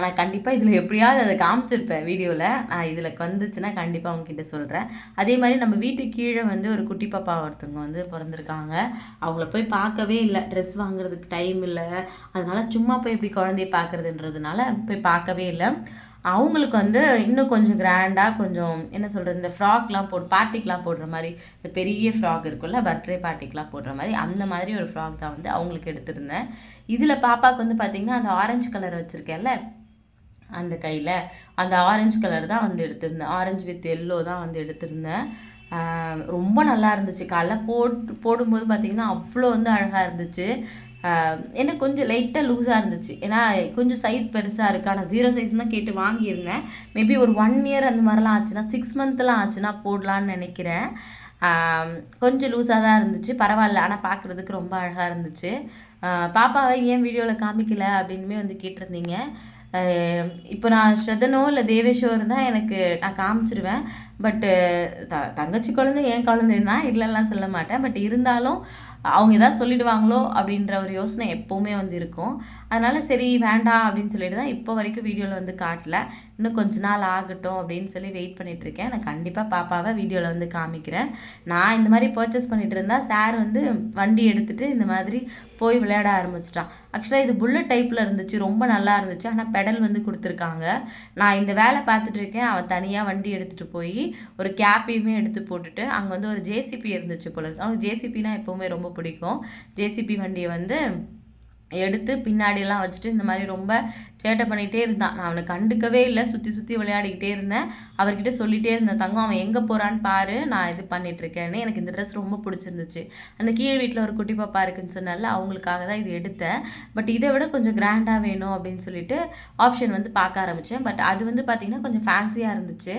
நான் கண்டிப்பாக இதில் எப்படியாவது அதை காமிச்சிருப்பேன் வீடியோவில் நான் இதில் வந்துச்சுன்னா கண்டிப்பாக உங்ககிட்ட சொல்கிறேன் அதே மாதிரி நம்ம வீட்டு கீழே வந்து ஒரு குட்டி பாப்பா ஒருத்தவங்க வந்து பிறந்திருக்காங்க. அவங்கள போய் பார்க்கவே இல்லை. ட்ரெஸ் வாங்குறதுக்கு டைம் இல்லை. அதனால் சும்மா போய் இப்படி குழந்தைய பார்க்குறதுன்றதுனால போய் பார்க்கவே இல்லை. அவங்களுக்கு வந்து இன்னும் கொஞ்சம் கிராண்டாக கொஞ்சம் என்ன சொல்கிறது இந்த ஃப்ராக்லாம் போட் பார்ட்டிக்கெலாம் போடுற மாதிரி இந்த பெரிய ஃப்ராக் இருக்கும்ல பர்த்டே பார்ட்டிக்கெலாம் போடுற மாதிரி அந்த மாதிரி ஒரு ஃப்ராக் தான் வந்து அவங்களுக்கு எடுத்திருந்தேன். இதில் பாப்பாவுக்கு வந்து பார்த்திங்கன்னா அந்த ஆரஞ்சு கலர் வச்சுருக்கேன்ல அந்த கையில் அந்த ஆரஞ்சு கலர் தான் வந்து எடுத்திருந்தேன். ஆரஞ்சு வித் எல்லோ தான் வந்து எடுத்திருந்தேன். ரொம்ப நல்லா இருந்துச்சு. காலைல போட்டு போடும்போது பார்த்திங்கன்னா அவ்வளோ வந்து அழகாக இருந்துச்சு. ஏன்னா எனக்கு கொஞ்சம் லைட்டாக லூஸாக இருந்துச்சு. ஏன்னா கொஞ்சம் சைஸ் பெருசாக இருக்குது ஆனால் ஜீரோ சைஸ் தான் கேட்டு வாங்கியிருந்தேன். மேபி ஒரு ஒன் இயர் அந்த மாதிரிலாம் ஆச்சுன்னா சிக்ஸ் மந்த்லாம் ஆச்சுன்னா போடலான்னு நினைக்கிறேன். கொஞ்சம் லூஸாக தான் இருந்துச்சு. பரவாயில்ல. ஆனால் பார்க்குறதுக்கு ரொம்ப அழகாக இருந்துச்சு. பாப்பாவை ஏன் வீடியோவில் காமிக்கல அப்படின்னுமே வந்து கேட்டிருந்தீங்க. இப்போ நான் ஸ்ரதனோ இல்லை தேவேஷோ இருந்தால் எனக்கு நான் காமிச்சிருவேன். பட்டு த தங்கச்சி குழந்தை என் குழந்தைன்னா இல்லைலாம் சொல்ல மாட்டேன். பட் இருந்தாலும் அவங்க எதாவது சொல்லிடுவாங்களோ அப்படின்ற ஒரு யோசனை எப்போவுமே வந்து இருக்கும். அதனால் சரி வேண்டாம் அப்படின்னு சொல்லிட்டு தான் இப்போ வரைக்கும் வீடியோவில் வந்து காட்டல. இன்னும் கொஞ்ச நாள் ஆகட்டும் அப்படின்னு சொல்லி வெயிட் பண்ணிகிட்ருக்கேன் இருக்கேன். நான் கண்டிப்பாக பாப்பாவை வீடியோவில் வந்து காமிக்கிறேன். நான் இந்த மாதிரி பர்ச்சேஸ் பண்ணிகிட்டு இருந்தால் சார் வந்து வண்டி எடுத்துகிட்டு இந்த மாதிரி போய் விளையாட ஆரம்பிச்சிட்டான். ஆக்சுவலாக இது புல்லட் டைப்பில் இருந்துச்சு ரொம்ப நல்லா இருந்துச்சு. ஆனால் பெடல் வந்து கொடுத்துருக்காங்க. நான் இந்த வேலை பார்த்துட்டு இருக்கேன். அவன் தனியாக வண்டி எடுத்துகிட்டு போய் ஒரு கேப்பையுமே எடுத்து போட்டுட்டு அங்கே வந்து ஒரு ஜேசிபி இருந்துச்சு போல இருக்கு. அவனுக்கு ஜேசிபினா எப்போவுமே ரொம்ப பிடிக்கும். ஜேசிபி வண்டியை வந்து எடுத்து பின்னாடியெல்லாம் வச்சுட்டு இந்த மாதிரி ரொம்ப சேட்டை பண்ணிகிட்டே இருந்தான். நான் அவனை கண்டுக்கவே இல்லை. சுற்றி சுற்றி விளையாடிக்கிட்டே இருந்தேன். அவர்கிட்ட சொல்லிகிட்டே இருந்தேன் தங்கம் அவன் எங்கே போகிறான்னு பாரு. நான் இது பண்ணிகிட்ருக்கேன்னு எனக்கு இந்த ட்ரெஸ் ரொம்ப பிடிச்சிருந்துச்சு. அந்த கீழ் வீட்டில் ஒரு குட்டி பாப்பா இருக்குன்னு சொன்னால அவங்களுக்காக தான் இது எடுத்தேன். பட் இதை விட கொஞ்சம் கிராண்டாக வேணும் அப்படின்னு சொல்லிட்டு ஆப்ஷன் வந்து பார்க்க ஆரம்பித்தேன் பட் அது வந்து பார்த்திங்கன்னா கொஞ்சம் ஃபேன்சியாக இருந்துச்சு.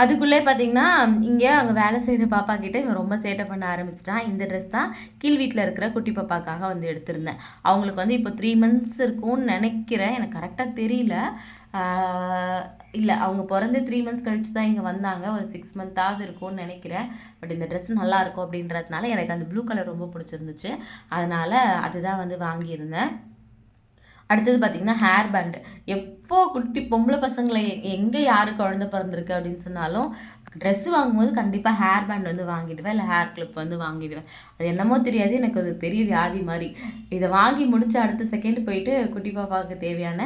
அதுக்குள்ளே பார்த்தீங்கன்னா இங்கே அங்கே வேலை செய்கிற பாப்பா கிட்ட இவன் ரொம்ப சேட்டை பண்ண ஆரம்பிச்சிட்டான். இந்த ட்ரெஸ் தான் கீழ் வீட்டில் இருக்கிற குட்டி பாப்பாக்காக வந்து எடுத்திருந்தேன். அவங்களுக்கு வந்து இப்போ த்ரீ மந்த்ஸ் இருக்கும்னு நினைக்கிறேன். எனக்கு கரெக்டாக தெரியல. இல்லை அவங்க பிறந்து த்ரீ மந்த்ஸ் கழிச்சு தான் இங்கே வந்தாங்க. ஒரு சிக்ஸ் மந்த்தாவது இருக்கும்னு நினைக்கிறேன். பட் இந்த ட்ரெஸ் நல்லா இருக்கும் அப்படின்றதுனால எனக்கு அந்த ப்ளூ கலர் ரொம்ப பிடிச்சிருந்துச்சு. அதனால் அதுதான் வந்து வாங்கியிருந்தேன். அடுத்தது பார்த்திங்கன்னா ஹேர் பேண்டு எப்போ குட்டி பொம்பளை பசங்களை எங்கே யார் குழந்த பிறந்திருக்கு அப்படின்னு சொன்னாலும் ட்ரெஸ் வாங்கும்போது கண்டிப்பாக ஹேர் பேண்ட் வந்து வாங்கிடுவேன். இல்லை ஹேர் கிளிப் வந்து வாங்கிடுவேன். அது என்னமோ தெரியாது. எனக்கு அது பெரிய வியாதி மாதிரி. இதை வாங்கி முடிச்ச அடுத்த செகண்ட் போயிட்டு குட்டி பாப்பாவுக்கு தேவையான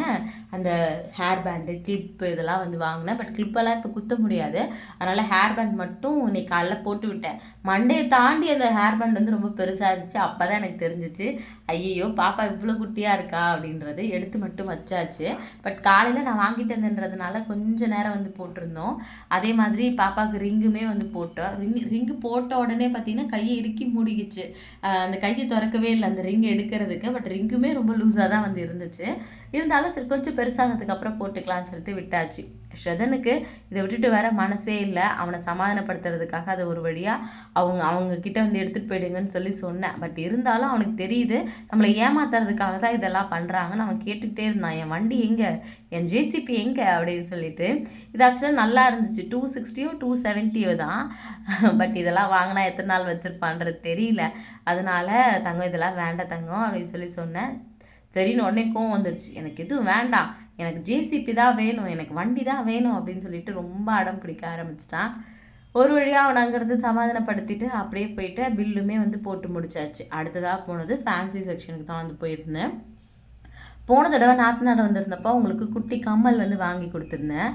அந்த ஹேர் பேண்டு கிளிப்பு இதெல்லாம் வந்து வாங்கினேன். பட் கிளிப்பெல்லாம் இப்போ குத்த முடியாது. அதனால் ஹேர் பேண்ட் மட்டும் இன்னைக்கு காலைல போட்டு விட்டேன். மண்டையை தாண்டி அந்த ஹேர் பேண்ட் வந்து ரொம்ப பெருசாக இருந்துச்சு. அப்போ தான் எனக்கு தெரிஞ்சிச்சு. ஐயையோ பாப்பா இவ்வளோ குட்டியாக இருக்கா அப்படின்றது எடுத்து மட்டும் வச்சாச்சு. பட் காலையில் நான் வாங்கிட்டு வந்தேன்றதுனால கொஞ்சம் நேரம் வந்து போட்டிருந்தோம். அதே மாதிரி பாப்பாவுக்கு ரிங்குமே வந்து போட்டோம் ரிங் ரிங்கு போட்ட உடனே பார்த்தீங்கன்னா கையை இறுக்கி மூடிக்கிச்சு. அந்த கையை திறக்கவே இல்லை அந்த ரிங் எடுக்கிறதுக்கு பட் ரிங்குமே ரொம்ப லூஸாக தான் வந்து இருந்துச்சு. இருந்தாலும் சரி கொஞ்சம் பெருசானதுக்கு அப்புறம் போட்டுக்கலாம்னு சொல்லிட்டு விட்டாச்சு. ஸ்ரதனுக்கு இதை விட்டுட்டு வர மனசே இல்லை. அவனை சமாதானப்படுத்துறதுக்காக அதை ஒரு வழியாக அவங்க அவங்க கிட்ட வந்து எடுத்துகிட்டு போயிடுங்கன்னு சொல்லி சொன்னேன். பட் இருந்தாலும் அவனுக்கு தெரியுது நம்மளை ஏமாத்துறதுக்காக தான் இதெல்லாம் பண்ணுறாங்கன்னு அவன் கேட்டுக்கிட்டே இருந்தான். என் வண்டி எங்கே? என் ஜேசிபி எங்கே? அப்படின்னு சொல்லிட்டு. இது ஆக்சுவலாக நல்லா இருந்துச்சு. டூ சிக்ஸ்டியோ டூ செவன்ட்டியோ தான். பட் இதெல்லாம் வாங்கினா எத்தனை நாள் வச்சுருப்பான்றது தெரியல. அதனால தங்கம் இதெல்லாம் வேண்டாம் தங்கம் அப்படின்னு சொல்லி சொன்னேன். சரின்னு உடனே கோவம் வந்துருச்சு. எனக்கு எதுவும் வேண்டாம். எனக்கு ஜேசிபி தான் வேணும் எனக்கு வண்டி தான் வேணும் அப்படின்னு சொல்லிட்டு ரொம்ப அடம் பிடிக்க ஆரம்பிச்சிட்டான். ஒரு வழியாக அவனை அங்கேருந்து சமாதானப்படுத்திட்டு அப்படியே போயிட்டு பில்லுமே வந்து போட்டு முடிச்சாச்சு. அடுத்ததாக போனது ஃபேன்சி செக்ஷனுக்கு தான் வந்து போயிருந்தேன். போன தடவை நாத்தனார் வந்திருந்தப்போ உங்களுக்கு குட்டி கம்மல் வந்து வாங்கி கொடுத்துருந்தேன்.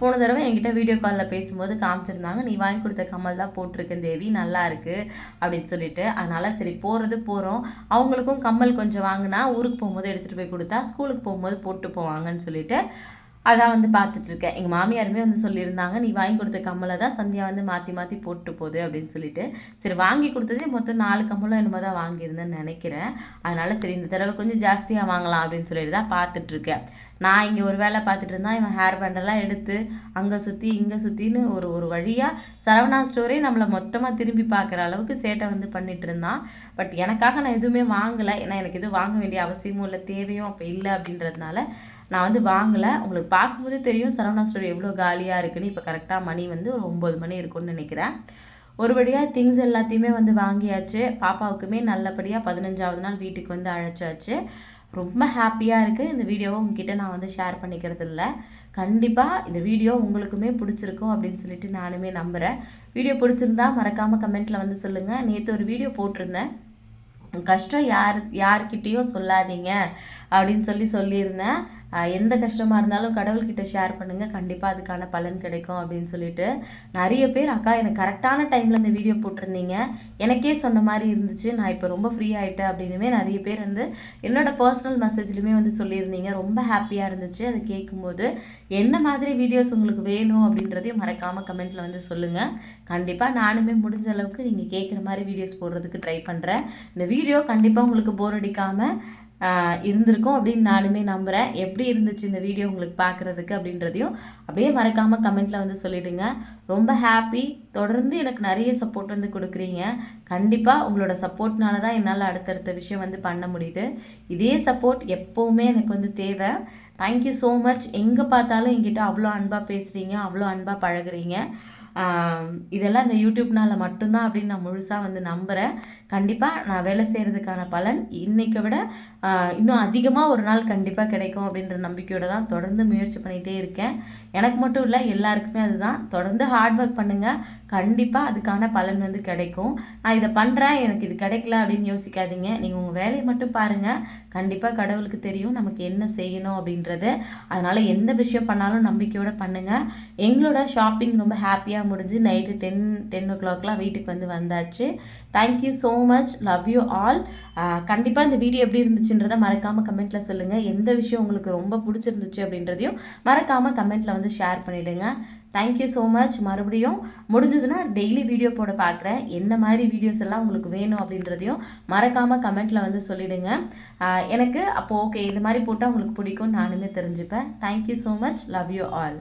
போன தடவை என்கிட்ட வீடியோ காலில் பேசும்போது காமிச்சிருந்தாங்க நீ வாங்கி கொடுத்த கம்மல் தான் போட்டிருக்கேன் தேவி நல்லா இருக்குது அப்படின்னு சொல்லிட்டு. அதனால் சரி போகிறது போகிறோம் அவங்களுக்கும் கம்மல் கொஞ்சம் வாங்கினா ஊருக்கு போகும்போது எடுத்துகிட்டு போய் கொடுத்தா ஸ்கூலுக்கு போகும்போது போட்டு போவாங்கன்னு சொல்லிட்டு அதான் வந்து பார்த்துட்ருக்கேன். எங்கள் மாமியாருமே வந்து சொல்லியிருந்தாங்க நீ வாங்கி கொடுத்த கம்மலை தான் சந்தியா வந்து மாற்றி மாற்றி போட்டு போகுது அப்படின்னு சொல்லிட்டு. சரி வாங்கி கொடுத்ததே மொத்தம் நாலு கம்மலும் என்னமோ தான் வாங்கியிருந்தேன்னு நினைக்கிறேன். அதனால் சரி இந்த தடவை கொஞ்சம் ஜாஸ்தியாக வாங்கலாம் அப்படின்னு சொல்லிட்டு தான் பார்த்துட்ருக்கேன். நான் இங்கே ஒரு வேலை பார்த்துட்டு இருந்தால் இவன் ஹேர் பேண்டெல்லாம் எடுத்து அங்கே சுற்றி இங்கே சுற்றின்னு ஒரு ஒரு வழியாக சரவணா ஸ்டோரே நம்மளை மொத்தமாக திரும்பி பார்க்குற அளவுக்கு சேட்டை வந்து பண்ணிட்டு இருந்தான் பட் எனக்காக நான் எதுவுமே வாங்கலை. ஏன்னா எனக்கு எதுவும் வாங்க வேண்டிய அவசியமும் இல்லை தேவையும் அப்போ இல்லை அப்படின்றதுனால நான் வந்து வாங்கலை. உங்களுக்கு பார்க்கும்போதே தெரியும் சரவணா ஸ்டோர் எவ்வளோ காலியாக இருக்குன்னு. இப்போ கரெக்டாக மணி வந்து ஒரு ஒம்பது மணி இருக்கும்னு நினைக்கிறேன். ஒரு வழியாக திங்ஸ் எல்லாத்தையுமே வந்து வாங்கியாச்சு. பாப்பாவுக்குமே நல்லபடியாக பதினஞ்சாவது நாள் வீட்டுக்கு வந்து அழைச்சாச்சு. ரொம்ப ஹாப்பியாக இருக்குது இந்த வீடியோவை உங்ககிட்ட நான் வந்து ஷேர் பண்ணிக்கிறது இல்லை கண்டிப்பாக இந்த வீடியோ உங்களுக்குமே பிடிச்சிருக்கும் அப்படின்னு சொல்லிட்டு நானுமே நம்புகிறேன் வீடியோ பிடிச்சிருந்தா மறக்காமல் கமெண்ட்டில் வந்து சொல்லுங்கள் நேற்று ஒரு வீடியோ போட்டிருந்தேன். கஷ்டம் யார் யார்கிட்டேயும் சொல்லாதீங்க அப்படின்னு சொல்லி சொல்லியிருந்தேன். எந்த கஷ்டமாக இருந்தாலும் கடவுள்கிட்ட ஷேர் பண்ணுங்கள் கண்டிப்பாக அதுக்கான பலன் கிடைக்கும் அப்படின்னு சொல்லிட்டு நிறைய பேர் அக்கா எனக்கு கரெக்டான டைமில் இந்த வீடியோ போட்டிருந்தீங்க. எனக்கே சொன்ன மாதிரி இருந்துச்சு. நான் இப்போ ரொம்ப ஃப்ரீ ஆகிட்டேன் அப்படின்னுமே நிறைய பேர் வந்து என்னோடய பர்சனல் மெசேஜ்லையுமே வந்து சொல்லியிருந்தீங்க. ரொம்ப ஹாப்பியாக இருந்துச்சு. அதை கேட்கும்போது என்ன மாதிரி வீடியோஸ் உங்களுக்கு வேணும் அப்படின்றதையும் மறக்காமல் கமெண்ட்டில் வந்து சொல்லுங்கள் கண்டிப்பாக நானுமே முடிஞ்ச அளவுக்கு நீங்கள் கேட்குற மாதிரி வீடியோஸ் போடுறதுக்கு ட்ரை பண்ணுறேன் இந்த வீடியோ கண்டிப்பாக உங்களுக்கு போர் அடிக்காமல் இருந்திருக்கும் அப்படின்னு நானுமே நம்புகிறேன் எப்படி இருந்துச்சு இந்த வீடியோ உங்களுக்கு பார்க்குறதுக்கு அப்படின்றதையும் அப்படியே மறக்காமல் கமெண்ட்டில் வந்து சொல்லிவிடுங்க ரொம்ப ஹாப்பி தொடர்ந்து எனக்கு நிறைய சப்போர்ட் வந்து கொடுக்குறீங்க. கண்டிப்பாக உங்களோட சப்போர்ட்னால தான் என்னால் அடுத்தடுத்த விஷயம் வந்து பண்ண முடியுது. இதே சப்போர்ட் எப்போவுமே எனக்கு வந்து தேவை. தேங்க்யூ ஸோ மச் எங்கே பார்த்தாலும் எங்கிட்ட அவ்வளோ அன்பாக பேசுகிறீங்க அவ்வளோ அன்பாக பழகுறீங்க. இதெல்லாம் இந்த யூடியூப்னால மட்டும்தான் அப்படின்னு நான் முழுசாக வந்து நம்புகிறேன் கண்டிப்பாக நான் வேலை செய்கிறதுக்கான பலன் இன்னைக்கு விட இன்னும் அதிகமாக ஒரு நாள் கண்டிப்பாக கிடைக்கும் அப்படின்ற நம்பிக்கையோடு தான் தொடர்ந்து முயற்சி பண்ணிகிட்டே இருக்கேன். எனக்கு மட்டும் இல்லை எல்லாருக்குமே அதுதான். தொடர்ந்து ஹார்ட் ஒர்க் பண்ணுங்கள் கண்டிப்பாக அதுக்கான பலன் வந்து கிடைக்கும். நான் இதை பண்ணுறேன் எனக்கு இது கிடைக்கல அப்படின்னு யோசிக்காதீங்க. நீங்கள் உங்கள் வேலையை மட்டும் பாருங்கள் கண்டிப்பாக கடவுளுக்கு தெரியும் நமக்கு என்ன செய்யணும் அப்படின்றது. அதனால் எந்த விஷயம் பண்ணாலும் நம்பிக்கையோடு பண்ணுங்கள் எங்களோட ஷாப்பிங் ரொம்ப ஹாப்பியாக முடிஞ்சு நைட்டு டென் டென் ஓ கிளாக்லாம் வீட்டுக்கு வந்து வந்தாச்சு. Thank you so much love you all கண்டிப்பாக இந்த வீடியோ எப்படி இருந்துச்சுன்றதை மறக்காமல் கமெண்ட்டில் சொல்லுங்கள் எந்த விஷயம் உங்களுக்கு ரொம்ப பிடிச்சிருந்துச்சு அப்படின்றதையும் மறக்காமல் கமெண்ட்டில் வந்து ஷேர் பண்ணிவிடுங்க தேங்க்யூ ஸோ மச் மறுபடியும் முடிஞ்சதுன்னா டெய்லி வீடியோ போட பார்க்குறேன் என்ன மாதிரி வீடியோஸ் எல்லாம் உங்களுக்கு வேணும் அப்படின்றதையும் மறக்காமல் கமெண்ட்டில் வந்து சொல்லிவிடுங்க எனக்கு அப்போது ஓகே இது மாதிரி போட்டால் உங்களுக்கு பிடிக்கும்னு நானுமே தெரிஞ்சுப்பேன். Thank you so much love you all